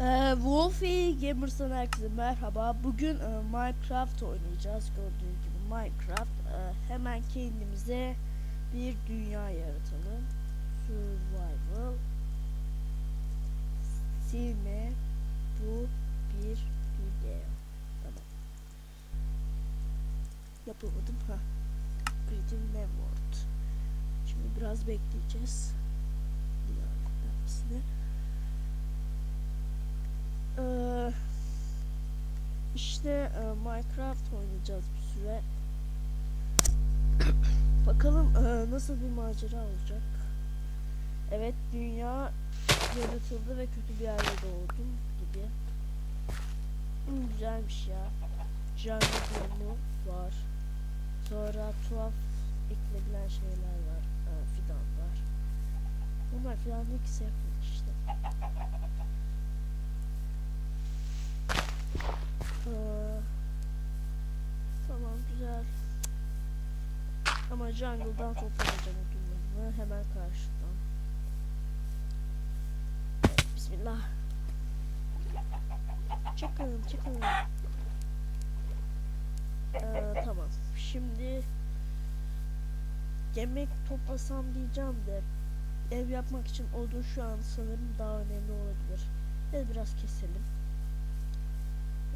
Ee, Wolfie Gamers'tan herkese merhaba. Bugün e, Minecraft oynayacağız. Gördüğünüz gibi Minecraft. E, hemen kendimize bir dünya yaratalım. Survival. Silme. Bu bir video. Tamam. Yapamadım. Ha. Creative Network. Şimdi biraz bekleyeceğiz. Dünya yüklenmesini. Ee, işte e, Minecraft oynayacağız bir süre. Bakalım e, nasıl bir macera olacak. Evet dünya yaratıldı ve kötü bir yerde doğdum gibi. Hmm, güzelmiş ya. Jungle biomu var. Sonra tuhaf eklenebilen şeyler var. E, fidan var. Bunlar fidan ki sapling işte. Tamam güzel. Ama jungle'dan toplayacağım odunlarını hemen karşıdan. Bismillah. Çıkın çıkın. Ee, tamam. Şimdi yemek toplasam diyeceğim de ev yapmak için odun şu an sanırım daha önemli olabilir. Hadi biraz keselim.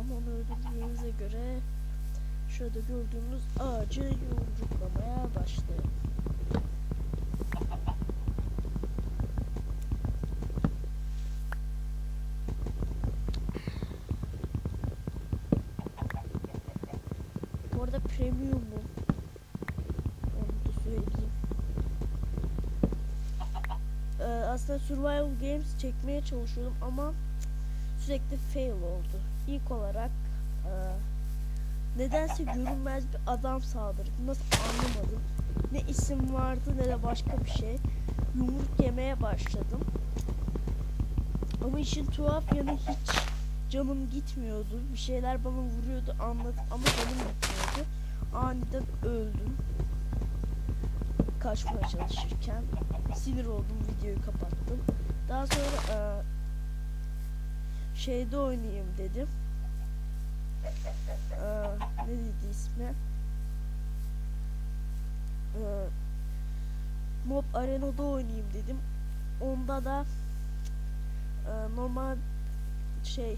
Tamam onu öldürdüğünüze göre şurada gördüğümüz ağacı yumruklamaya başlayalım. Bu premium söyleyeyim. Ee, aslında survival games çekmeye çalışıyordum ama sürekli fail oldu. İlk olarak e, nedense görünmez bir adam saldırdı. Nasıl anlamadım. Ne isim vardı ne de başka bir şey. Yumruk yemeye başladım. Ama işin tuhaf yanı hiç canım gitmiyordu. Bir şeyler bana vuruyordu anladım ama canım gitmiyordu. Aniden öldüm. Kaçmaya çalışırken sinir oldum videoyu kapattım. Daha sonra e, şeyde oynayayım dedim. Ne dedi ismi? Ee, Mob Arena'da oynayayım dedim. Onda da e, normal şey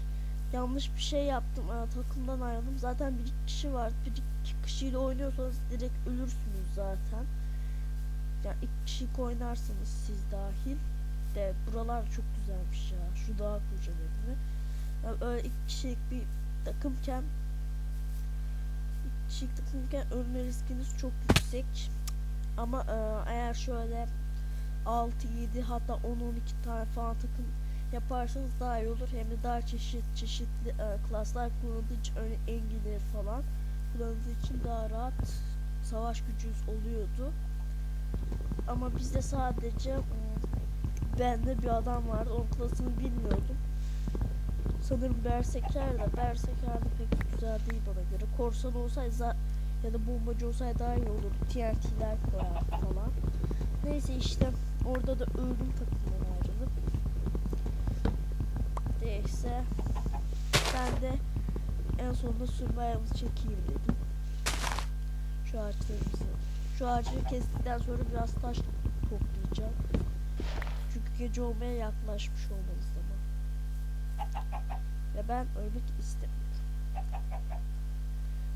yanlış bir şey yaptım. Ee, takımdan ayrıldım. Zaten bir kişi var. Bir iki kişiyle oynuyorsanız direkt ölürsünüz zaten. Yani iki kişilik oynarsınız siz dahil. De buralar çok güzelmiş ya. Şu dağ koca bölümü. Yani öyle iki kişilik bir takımken takımken ölme riskiniz çok yüksek. Ama e, eğer şöyle 6 7 hatta 10 12 tane falan takım yaparsanız daha iyi olur. Hem de daha çeşit çeşitli e, klaslar kullanıldığı için örneğin engineer falan kullanıldığı için daha rahat savaş gücünüz oluyordu. Ama bizde sadece hmm, bende bir adam vardı. Onun klasını bilmiyordum. Sanırım Berserker de Berserker de pek güzel değil bana göre. Korsan olsaydı ya da bombacı olsaydı daha iyi olurdu. TNT'ler falan. Neyse işte orada da öldüm takımdan ayrılıp. Neyse ben de en sonunda survival çekeyim dedim. Şu ağaçlarımızı. Şu ağacı kestikten sonra biraz taş toplayacağım. Çünkü gece olmaya yaklaşmış olmalı zaman. Ve ben ölmek istemiyorum.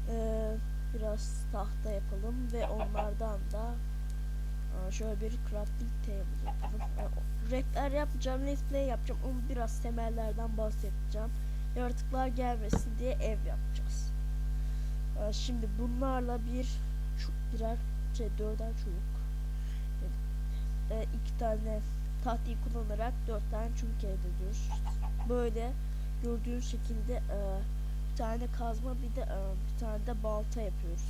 Ee, biraz tahta yapalım ve onlardan da aa, şöyle bir crafting table yapalım. Ee, Rekler yapacağım, let's play yapacağım. Onu biraz temellerden bahsedeceğim. Yaratıklar gelmesin diye ev yapacağız. Ee, şimdi bunlarla bir birer şey dörder çubuk. E, iki tane tahtayı kullanarak dört tane çubuk elde ediyoruz. Böyle gördüğünüz şekilde e, bir tane kazma bir de e, bir tane de balta yapıyoruz.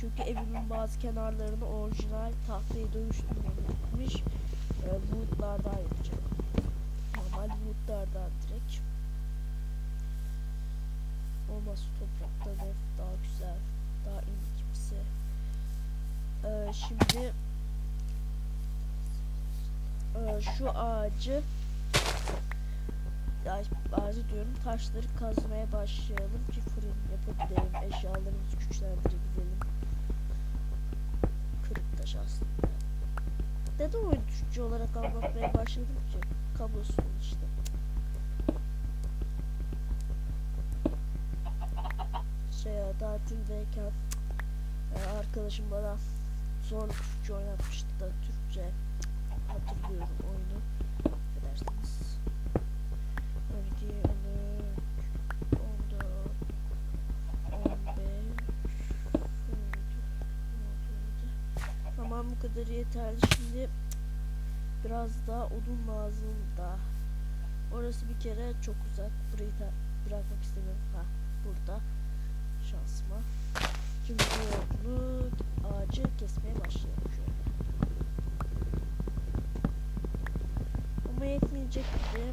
Çünkü evimin bazı kenarlarını orijinal tahtaya dönüştürmemiş e, bulutlardan yapacağım. Normal bulutlardan direkt. Olmazsa topraktan ev daha güzel, daha iyi kimse. Ee, şimdi e, şu ağacı ağacı diyorum taşları kazmaya başlayalım ki fırın yapabilelim eşyalarımızı güçlendirebilelim. Kırık taş aslında. Neden oyun düşünce olarak anlatmaya başladım ki? Kablosuz işte. Şey ya tatildeyken e, arkadaşım bana zorlu Türkçe oynatmıştı da Türkçe hatırlıyorum bu kadar yeterli. Şimdi biraz daha odun lazım da. Orası bir kere çok uzak. Burayı da bırakmak istemiyorum. Ha burada. Şansıma. Şimdi bu ağacı kesmeye başlayalım şöyle. Ama yetmeyecek gibi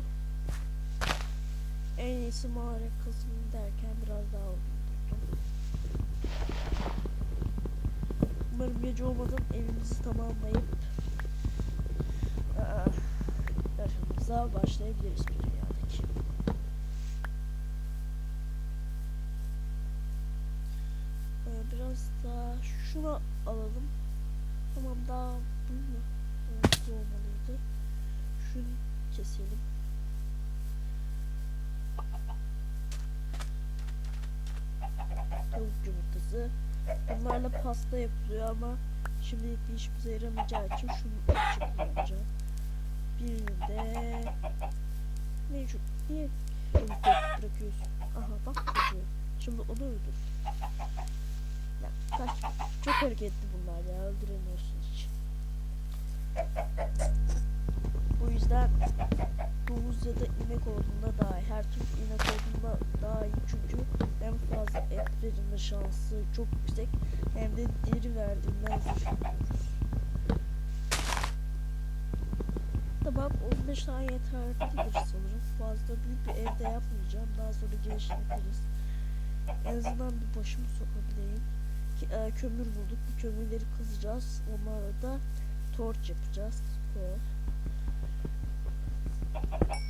en iyisi mağara kazın derken biraz daha odun buldum. Umarım gece olmadan evimizi tamamlayıp aa, yaşamımıza başlayabiliriz bu dünyadaki. Biraz daha şunu alalım. Tamam daha bu mu? Bu olmalıydı. Şunu keselim. Tavuk yumurtası. Bunlarla pasta yapılıyor ama şimdilik bir işimize yaramayacağı için şunu kullanacağım. Birini de mevcut çabuk bırakıyorsun? Aha bak çocuğu. Şimdi onu öldür. Ya kaç. Çok hareketli bunlar ya öldüremiyorsun hiç. Yüzden domuz ya da inek olduğunda daha iyi. Her tür inek olduğunda daha iyi çünkü hem fazla et verilme şansı çok yüksek hem de deri verdiğinden zırh yapıyoruz. Tamam 15 tane yeterlidir sanırım. Fazla büyük bir evde yapmayacağım. Daha sonra genişletiriz. En azından bir başımı sokabileyim. Ki, e, kömür bulduk. Bu kömürleri kızacağız. Onlarla da torç yapacağız. Kol. Biraz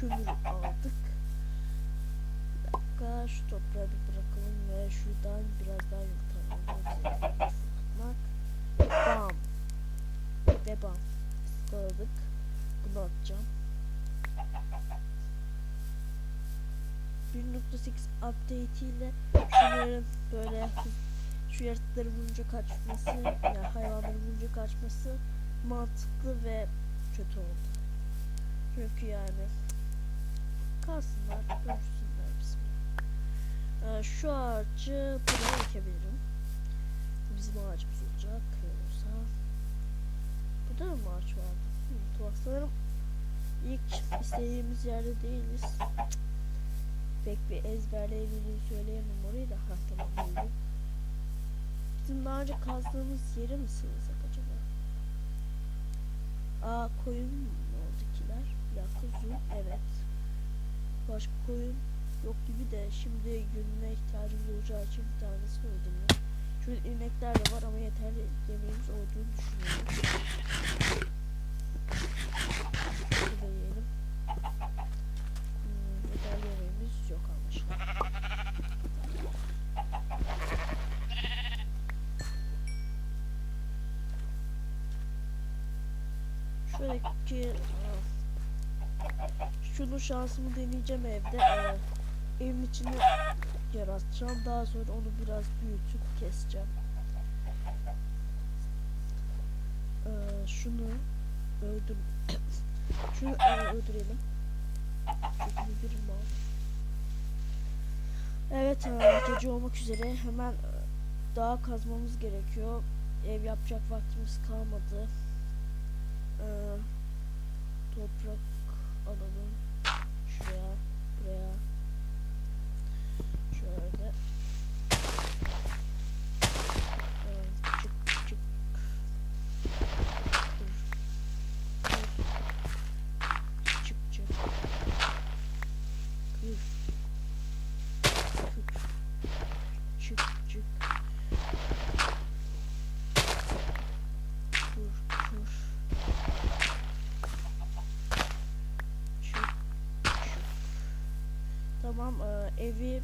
kömür aldık. Bir şu toprağı bir bırakalım ve şuradan biraz daha fırlatmak. Bam. Ve bam. Iskaladık. Bunu atacağım. 1.8 update ile şunların böyle şu yaratıkları vurunca kaçması yani hayvanları vurunca kaçması mantıklı ve kötü oldu. Çünkü yani kalsınlar, dövüşsünler bismillah. Ee, şu ağacı buraya ekebilirim. Bizim ağacımız olacak. Kırılırsa. Burada da mı ağaç vardı? Hı, ilk istediğimiz yerde değiliz. Pek bir ezberleyebildiğini söyleyemem orayı da. Ha tamam buldum. Bizim daha önce kazdığımız yere mi sığınsak acaba? Aa koyun mu oradakiler? Bir dakika. Evet. Başka koyun yok gibi de şimdi gününe ihtiyacımız olacağı için bir tanesi öldüm ya. Şöyle inekler de var ama yeterli yemeğimiz olduğunu düşünüyorum. Şurada yiyelim. Hmm, yeterli yok anlaşılan. Şöyle şunu şansımı deneyeceğim evde. E, evin içini yaratacağım. Daha sonra onu biraz büyütüp keseceğim. E, şunu öldür şunu e, öldürelim. Çünkü bir mal. Evet e, gece olmak üzere hemen daha kazmamız gerekiyor. Ev yapacak vaktimiz kalmadı. E, toprak alalım. Şuraya, Tamam e, evi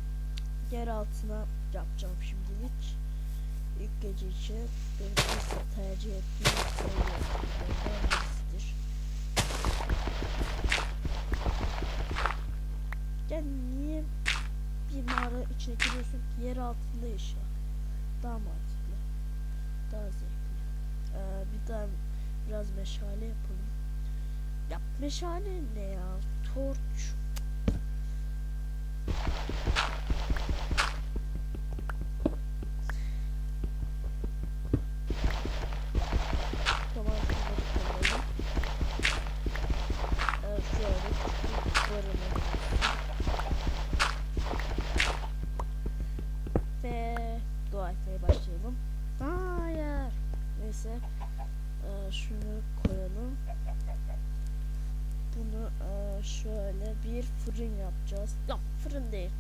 yer altına yapacağım şimdilik. İlk gece için benim asla tercih ettiğim ev yapımlardan birisidir. Ya niye bir mağara içine giriyorsun ki yer altında yaşa. Daha mantıklı. Daha zevkli. Ee, bir daha biraz meşale yapalım. Ya meşale ne ya? Torç. Yapacağız. Yok fırın değil.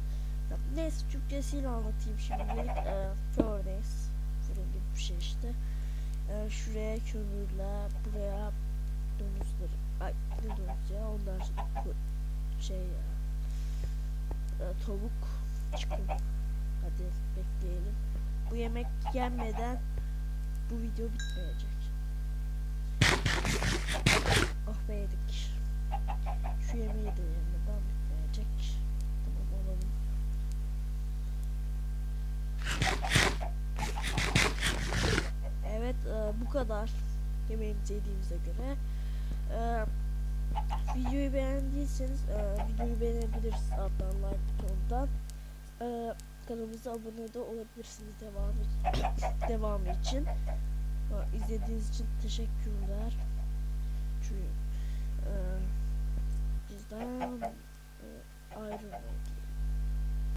Ya, Neyse Türkçesiyle anlatayım şimdilik. E, furnace. Fırın gibi bir şey işte. E, şuraya kömürler, buraya domuzları. Ay ne domuz ya onlar şey ya. E, tavuk çıkın. Hadi bekleyelim. Bu yemek yenmeden bu video bitmeyecek. Oh be yedik. Şu yemeği de yenmeden bitmeyecek. Tamam alalım. Evet e, bu kadar. Yemeğimizi yediğimize göre. E, videoyu beğendiyseniz e, videoyu beğenebilirsiniz alttan like butonundan. E, kanalımıza abone de olabilirsiniz devam devamı için. Ha, izlediğiniz için teşekkürler. Çünkü e, 二